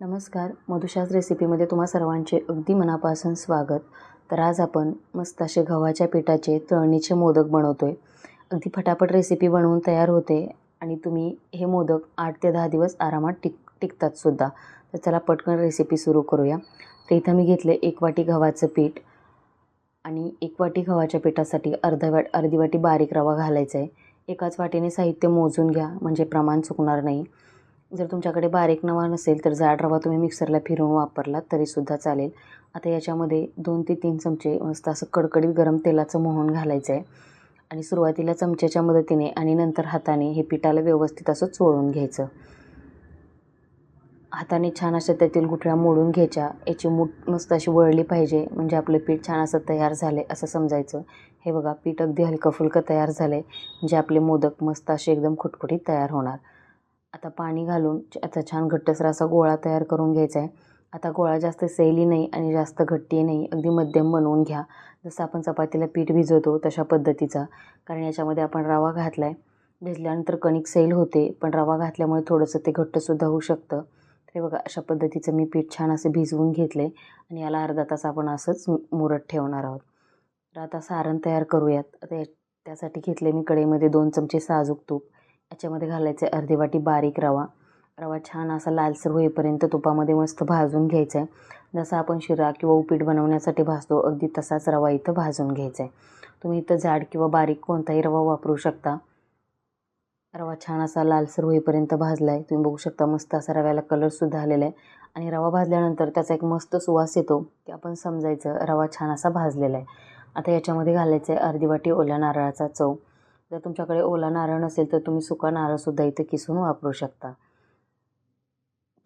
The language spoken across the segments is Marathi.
नमस्कार. मधुशास रेसिपीमध्ये तुम्हा सर्वांचे अगदी मनापासून स्वागत. तर आज आपण मस्त असे गव्हाच्या पिठाचे तळणीचे मोदक बनवतो आहे अगदी फटाफट रेसिपी बनवून तयार होते आणि तुम्ही हे मोदक आठ ते दहा दिवस आरामात टिक टिकतात सुद्धा. तर चला पटकन रेसिपी सुरू करूया. तर इथं मी घेतले एक वाटी गव्हाचं पीठ आणि एक वाटी गव्हाच्या पिठासाठी अर्धा वाट अर्धी वाटी बारीक रवा घालायचा आहे. एकाच वाटीने साहित्य मोजून घ्या म्हणजे प्रमाण चुकणार नाही. जर तुमच्याकडे बारीक नवा नसेल तर जाड रवा तुम्ही मिक्सरला फिरवून वापरला तरीसुद्धा चालेल. आता याच्यामध्ये दोन ते तीन चमचे मस्त असं कडकडीत गरम तेलाचं मोहन घालायचं आहे आणि सुरुवातीला चमच्याच्या मदतीने आणि नंतर हाताने हे पिठाला व्यवस्थित असं चोळून घ्यायचं. हाताने छान अशा त्यातील गुठळ्या मोडून घ्यायच्या. याची मूठ मस्त अशी वळली पाहिजे म्हणजे आपलं पीठ छान असं तयार झालं आहे असं समजायचं. हे बघा पीठ अगदी हलकं फुलकं तयार झालं आहे म्हणजे आपले मोदक मस्त असे एकदम खुटखुटीत तयार होणार. आता पाणी घालून आता छान घट्टसर असा गोळा तयार करून घ्यायचा आहे. आता गोळा जास्त सैली नाही आणि जास्त घट्टी नाही. अगदी मध्यम बनवून घ्या. जसं आपण चपातीला पीठ भिजवतो तशा पद्धतीचा. कारण याच्यामध्ये आपण रवा घातला आहे भिजल्यानंतर कणिक सैल होते पण रवा घातल्यामुळे थोडंसं ते घट्टसुद्धा होऊ शकतं. हे बघा अशा पद्धतीचं मी पीठ छान असं भिजवून घेतलं आहे आणि याला अर्धा तास आपण असंच मुरत ठेवणार आहोत. तर आता सारण तयार करूयात. आता त्यासाठी घेतले मी कढईमध्ये दोन चमचे साजूक तूप. याच्यामध्ये घालायचं आहे अर्धी वाटी बारीक रवा. रवा छान असा लालसर होईपर्यंत तुपामध्ये मस्त भाजून घ्यायचा आहे. जसा आपण शिरा किंवा उपीट बनवण्यासाठी भाजतो अगदी तसाच रवा इथं भाजून घ्यायचा आहे. तुम्ही इथं जाड किंवा बारीक कोणताही रवा वापरू शकता. रवा छान असा लालसर होईपर्यंत भाजला आहे तुम्ही बघू शकता मस्त असा रव्याला कलरसुद्धा आलेला आहे. आणि रवा भाजल्यानंतर त्याचा एक मस्त सुवास येतो ते आपण समजायचं रवा छान असा भाजलेला आहे. आता याच्यामध्ये घालायचं आहे अर्धी वाटी ओल्या नारळाचा चव. जर तुमच्याकडे ओला नारळ नसेल तर तुम्ही सुका नारळसुद्धा इथे किसून वापरू शकता.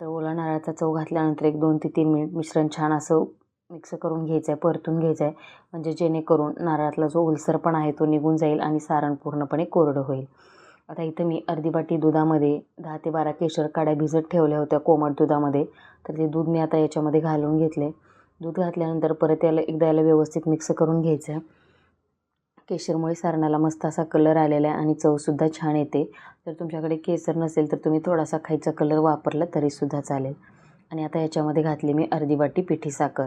तर ओला नारळाचा चव घातल्यानंतर एक दोन ते तीन मिनिट मिश्रण छान असं मिक्स करून घ्यायचं आहे परतून घ्यायचं आहे म्हणजे जेणेकरून नारळातला जो ओलसरपणा आहे तो निघून जाईल आणि सारण पूर्णपणे कोरडं होईल. आता इथं मी अर्धी वाटी दुधामध्ये दहा ते बारा केशर काड्या भिजत ठेवल्या होत्या कोमट दुधामध्ये. तर ते दूध मी आता याच्यामध्ये घालून घेतले दूध घातल्यानंतर परत याला एकदा याला व्यवस्थित मिक्स करून घ्यायचं आहे केशरमुळे सारणाला मस्त असा कलर आलेला आहे आणि चवसुद्धा छान येते. जर तुमच्याकडे केसर नसेल तर तुम्ही थोडासा खायचा कलर वापरला तरीसुद्धा चालेल. आणि आता याच्यामध्ये घातली मी अर्धी वाटी पिठी साखर.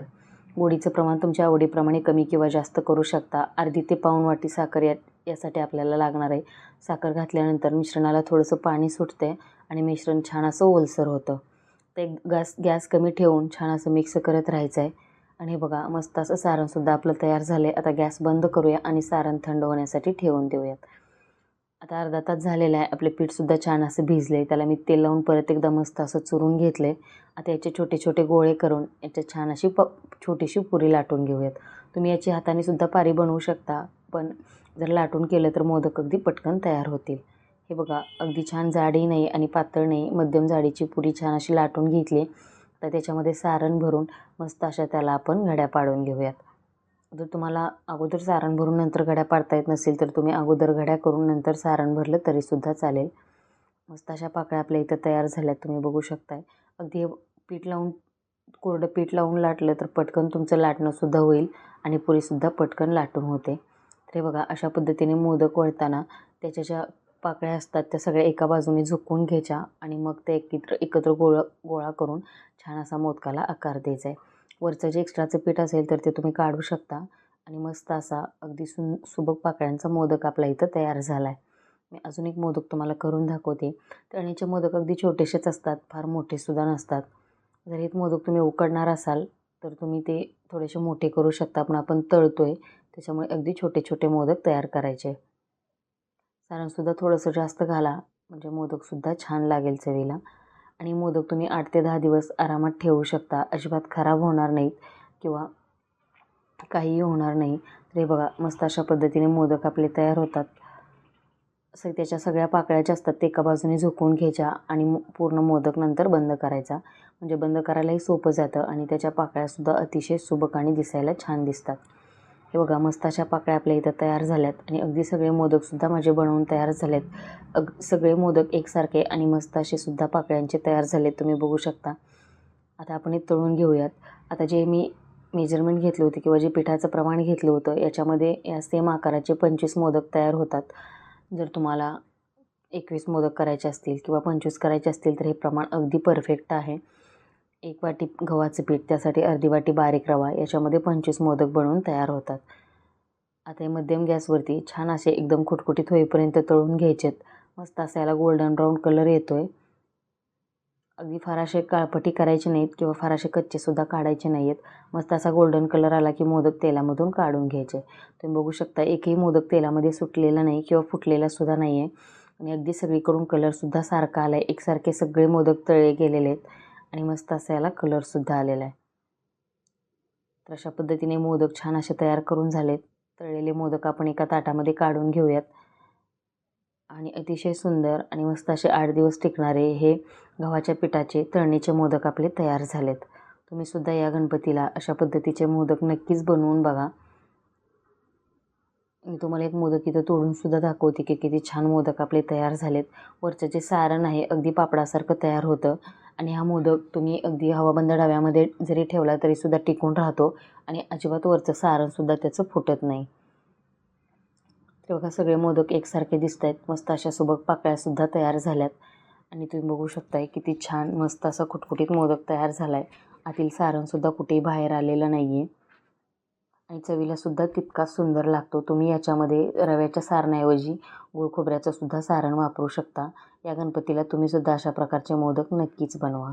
गोडीचं प्रमाण तुमच्या आवडीप्रमाणे कमी किंवा जास्त करू शकता. अर्धी ते पाऊण वाटी साखर या यासाठी आपल्याला लागणार आहे. साखर घातल्यानंतर मिश्रणाला थोडंसं पाणी सुटते आणि मिश्रण छान असं ओलसर होतं. ते गॅस गॅस कमी ठेवून छान असं मिक्स करत राहायचं आहे. आणि बघा मस्त असं सारणसुद्धा आपलं तयार झालं आहे आता गॅस बंद करूया आणि सारण थंड होण्यासाठी ठेवून देऊयात. आता अर्धा तास झालेला आहे. आपले पीठसुद्धा छान असं भिजले आहे त्याला मी तेल लावून परत एकदा मस्त असं चुरून घेतलं आहे आता याचे छोटे छोटे गोळे करून याच्यात छान अशी प छोटीशी पुरी लाटून घेऊयात. तुम्ही याची हाताने सुद्धा पारी बनवू शकता. पण जर लाटून केलं तर मोदक अगदी पटकन तयार होतील. हे बघा अगदी छान जाडी नाही आणि पातळ नाही. मध्यम जाडीची पुरी छान अशी लाटून घेतली. तर त्याच्यामध्ये सारण भरून मस्त अशा त्याला आपण घड्या पाडून घेऊयात. जर तुम्हाला अगोदर सारण भरून नंतर घड्या पाडता येत नसेल तर तुम्ही अगोदर घड्या करून नंतर सारण भरलं तरीसुद्धा चालेल. मस्त अशा पाकळ्या आपल्या इथं तयार झाल्यात तुम्ही बघू शकताय. अगदी पीठ लावून कोरडं पीठ लावून लाटलं तर पटकन तुमचं लाटणंसुद्धा होईल आणि पुरीसुद्धा पटकन लाटून होते. तर हे बघा अशा पद्धतीने मोदक वळताना त्याच्या ज्या पाकळ्या असतात त्या सगळ्या एका बाजूने झुकून घ्यायच्या आणि मग ते एकत्र एकत्र गोळा गोळा करून छान असा मोदकाला आकार द्यायचा आहे. वरचं जे एक्स्ट्राचं पीठ असेल तर ते तुम्ही काढू शकता आणि मस्त असा अगदी सुन सुबक पाकळ्यांचा मोदक आपला इथं तयार झाला आहे मी अजून एक मोदक तुम्हाला करून दाखवते. तळणीचे मोदक अगदी छोटेसेच असतात फार मोठेसुद्धा नसतात. जर हे मोदक तुम्ही उकडणार असाल तर तुम्ही ते थोडेसे मोठे करू शकता. पण आपण तळतो आहे त्याच्यामुळे अगदी छोटे छोटे मोदक तयार करायचे. सारणसुद्धा थोडंसं जास्त घाला. म्हणजे मोदकसुद्धा छान लागेल चवीला. आणि मोदक तुम्ही आठ ते दहा दिवस आरामात ठेवू शकता. अजिबात खराब होणार नाहीत किंवा काहीही होणार नाही. तर हे बघा मस्त अशा पद्धतीने मोदक आपले तयार होतात. असं त्याच्या सगळ्या पाकळ्या ज्या असतात ते एका बाजूने झोकून घ्यायच्या आणि पूर्ण मोदक नंतर बंद करायचा. म्हणजे बंद करायलाही सोपं जातं आणि त्याच्या पाकळ्यासुद्धा अतिशय सुबक आणि दिसायला छान दिसतात. हे बघा मस्त अशा पाकळ्या आपल्या इथं तयार झाल्यात आणि अगदी सगळे मोदकसुद्धा माझे बनवून तयार झालेत. अग सगळे मोदक एकसारखे आणि मस्त असे सुद्धा पाकळ्यांचे तयार झालेत तुम्ही बघू शकता. आता आपण हे तळून घेऊयात. आता जे मी मेजरमेंट घेतले होते किंवा जे पिठाचं प्रमाण घेतलं होतं याच्यामध्ये या सेम आकाराचे पंचवीस मोदक तयार होतात. जर तुम्हाला एकवीस मोदक करायचे असतील किंवा पंचवीस करायचे असतील तर हे प्रमाण अगदी परफेक्ट आहे. एक वाटी गव्हाचं पीठ त्यासाठी अर्धी वाटी बारीक रवा याच्यामध्ये पंचवीस मोदक बनवून तयार होतात. आता हे मध्यम गॅसवरती छान असे एकदम खुटखुटीत होईपर्यंत तळून घ्यायचेत. मस्त असा याला गोल्डन ब्राऊन कलर येतो आहे अगदी फार असे काळपटी करायचे नाहीत किंवा फार असे कच्चेसुद्धा काढायचे नाही आहेत मस्त असा गोल्डन कलर आला की मोदक तेलामधून काढून घ्यायचे. तुम्ही बघू शकता एकही मोदक तेलामध्ये सुटलेला नाही किंवा फुटलेलासुद्धा नाही आहे आणि अगदी सगळीकडून कलरसुद्धा सारखा आला आहे एकसारखे सगळे मोदक तळले गेलेले आहेत. आणि मस्त असा याला कलरसुद्धा आलेला आहे. तर अशा पद्धतीने मोदक छान असे तयार करून झालेत. तळलेले मोदक आपण एका ताटामध्ये काढून घेऊयात. आणि अतिशय सुंदर आणि मस्त असे आठ दिवस टिकणारे हे गव्हाच्या पिठाचे तळणीचे मोदक आपले तयार झालेत. तुम्हीसुद्धा या गणपतीला अशा पद्धतीचे मोदक नक्कीच बनवून बघा. मी तुम्हाला एक मोदक इथं तोडूनसुद्धा दाखवते की किती छान मोदक आपले तयार झालेत. वरचं जे सारण आहे अगदी पापडासारखं तयार होतं. आणि हा मोदक तुम्ही अगदी हवाबंद डव्यामध्ये जरी ठेवला तरीसुद्धा टिकून राहतो आणि अजिबात वरचं सारणसुद्धा त्याचं फुटत नाही. ते बघा सगळे मोदक एकसारखे दिसत आहेत मस्त अशा सुबक पाकळ्यासुद्धा तयार झाल्यात. आणि तुम्ही बघू शकताय किती छान मस्त असा खुटखुटीत मोदक तयार झाला आहे आतील सारणसुद्धा कुठेही बाहेर आलेलं नाही आहे आणि चवीलासुद्धा तितकाच सुंदर लागतो. तुम्ही याच्यामध्ये रव्याच्या सारणाऐवजी गुळ खोबऱ्याचं सुद्धा सारण वापरू शकता. या गणपतीला तुम्हीसुद्धा अशा प्रकारचे मोदक नक्कीच बनवा.